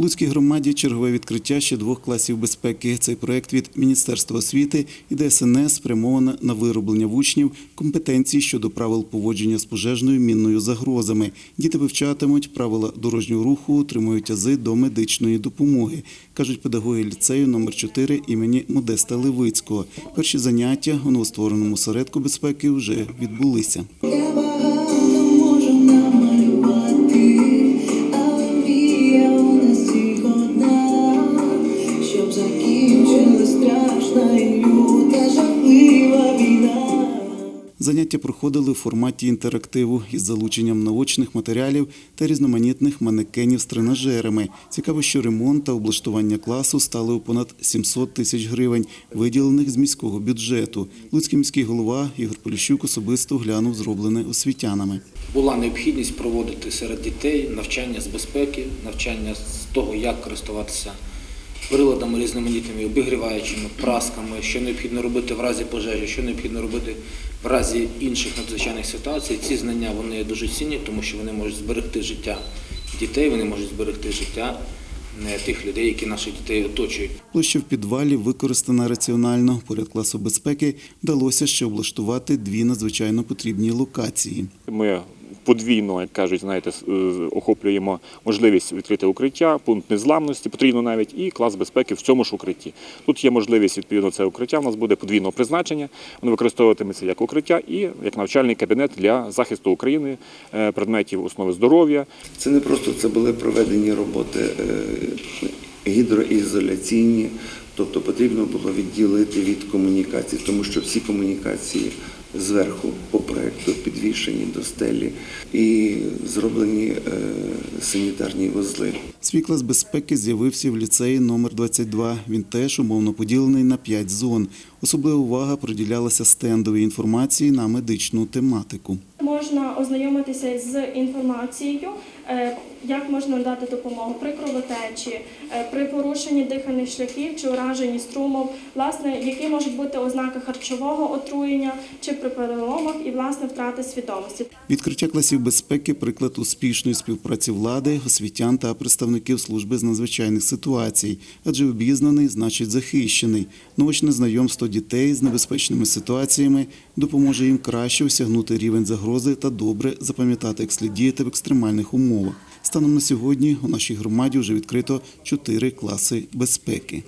Луцькій громаді чергове відкриття ще двох класів безпеки. Цей проект від Міністерства освіти і ДСНС спрямовано на вироблення в учнів компетенцій щодо правил поводження з пожежною мінною загрозами. Діти вивчатимуть правила дорожнього руху, отримують ази до медичної допомоги, кажуть педагоги ліцею номер 4 імені Модеста Левицького. Перші заняття у новоствореному осередку безпеки вже відбулися. Заняття проходили в форматі інтерактиву із залученням наочних матеріалів та різноманітних манекенів з тренажерами. Цікаво, що ремонт та облаштування класу стали у понад 700 тисяч гривень, виділених з міського бюджету. Луцький міський голова Ігор Поліщук особисто глянув зроблене освітянами. Була необхідність проводити серед дітей навчання з безпеки, навчання з того, як користуватися приладами різноманітними, обігріваючими, прасками, що необхідно робити в разі пожежі, що необхідно робити в разі інших надзвичайних ситуацій. Ці знання вони є дуже цінні, тому що вони можуть зберегти життя дітей, вони можуть зберегти життя е, тих людей, які наших дітей оточують. Площа в підвалі використана раціонально. Поряд класу безпеки вдалося ще облаштувати дві надзвичайно потрібні локації. Ми подвійно, як кажуть, знаєте, е, охоплюємо можливість відкрити укриття, пункт незламності потрібно навіть, і клас безпеки в цьому ж укритті. Тут є можливість відповідно це укриття. У нас буде подвійного призначення. Воно використовуватиметься як укриття і як навчальний кабінет для захисту України, е, предметів основи здоров'я, Це не просто це були проведені роботи е, гідроізоляційні, тобто потрібно було відділити від комунікацій, тому що всі комунікації зверху по проекту підвішені до стелі і зроблені е, санітарні вузли. Свій клас безпеки з'явився в ліцеї номер 22. Він теж умовно поділений на п'ять зон. Особлива увага приділялася стендовій інформації на медичну тематику. Можна ознайомитися з інформацією, е, як можна надати допомогу при кровотечі, е, при порушенні дихальних шляхів чи ураженні струмов, власне, які можуть бути ознаки харчового отруєння чи при переломах і власне втрати свідомості. Відкриття класів безпеки приклад успішної співпраці влади, освітян та представників служби з надзвичайних ситуацій, адже обізнаний значить захищений. Наочне знайомство дітей з небезпечними ситуаціями допоможе їм краще осягнути рівень загрози та добре запам'ятати, як слід діяти в екстремальних умовах. Станом на сьогодні у нашій громаді вже відкрито чотири класи безпеки.